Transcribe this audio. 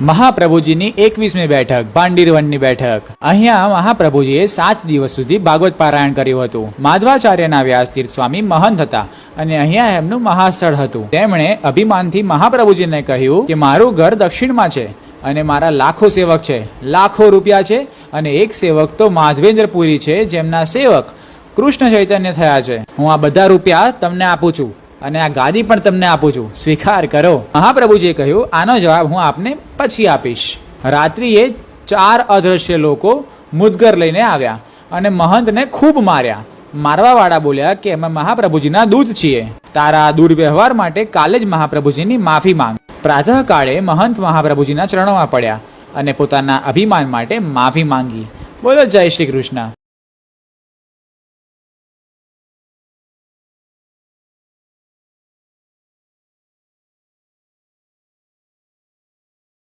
મહાપ્રભુજીની એકવીસમી બેઠક ભાંડીરવનની બેઠક. અહીંયા મહાપ્રભુજીએ સાત દિવસ સુધી ભાગવત પારાયણ કર્યું હતું. માધવાચાર્યના વ્યાસતીર્થ સ્વામી મહંત હતા અને અહીંયા એમનું મહાસ્થળ હતું. તેમણે અભિમાનથી મહાપ્રભુજીને કહ્યું કે મારું ઘર દક્ષિણમાં છે અને મારા લાખો સેવક છે. લાખો રૂપિયા છે અને એક સેવક તો માધવેન્દ્રપુરી છે જેમના સેવક કૃષ્ણ ચૈતન્ય થયા છે. હું આ બધા રૂપિયા તમને આપું છું. અને આ ગાદી પણ તમને આપું છું. સ્વીકાર કરો. મહાપ્રભુજીએ કહ્યું, આનો જવાબ હું આપને પછી આપીશ. રાત્રિએ ચાર અદ્રશ્ય લોકો મુદગર લઈને આવ્યા અને મહંતને ખૂબ માર્યા. મારવાવાળા બોલ્યા કે, અમે મહાપ્રભુજીના દૂત છીએ. તારા દુર્વ્યવહાર માટે કાલે જ મહાપ્રભુજીની માફી માંગ. પ્રાતઃકાળે મહંત મહાપ્રભુજીના ચરણોમાં પડ્યા અને પોતાના અભિમાન માટે માફી માંગી. બોલો, જય શ્રી કૃષ્ણ.